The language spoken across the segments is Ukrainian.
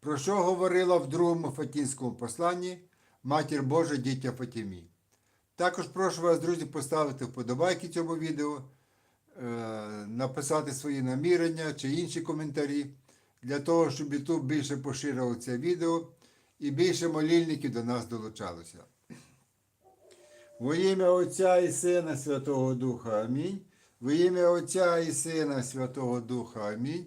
про що говорила в другому Фатінському посланні Матір Божа дітя Фатімі. Також прошу вас, друзі, поставити вподобайки цьому відео, е, написати свої намірення чи інші коментарі для того, щоб YouTube більше поширював це відео і більше молільників до нас долучалося. Во ім'я Отця і Сина Святого Духа Амінь. Во ім'я Отця і Сина Святого Духа Амінь.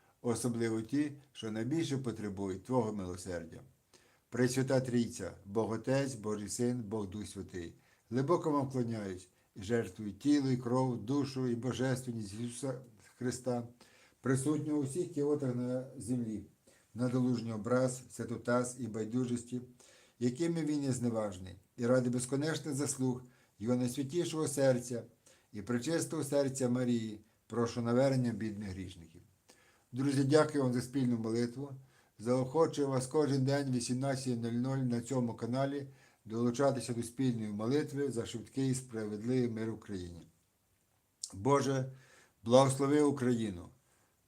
особливо ті, що найбільше потребують Твого милосердя. Пресвята Трійця, Бог Отець, Божий Син, Бог Дух Святий, глибоко вам вклоняюсь і жертвую тіло і кров, душу і божественність Ісуса Христа, присутнього у всіх кіотах на землі, на долужній образ, святотаз і байдужості, якими він є зневажний, і ради безконечних заслуг Його найсвятішого серця і пречистого серця Марії, прошу навернення бідних грішників. Друзі, дякую вам за спільну молитву. Заохочую вас кожен день в 18.00 на цьому каналі долучатися до спільної молитви за швидкий і справедливий мир Україні. Боже, благослови Україну!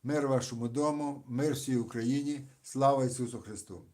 Мир вашому дому, мир всій Україні, слава Ісусу Христу!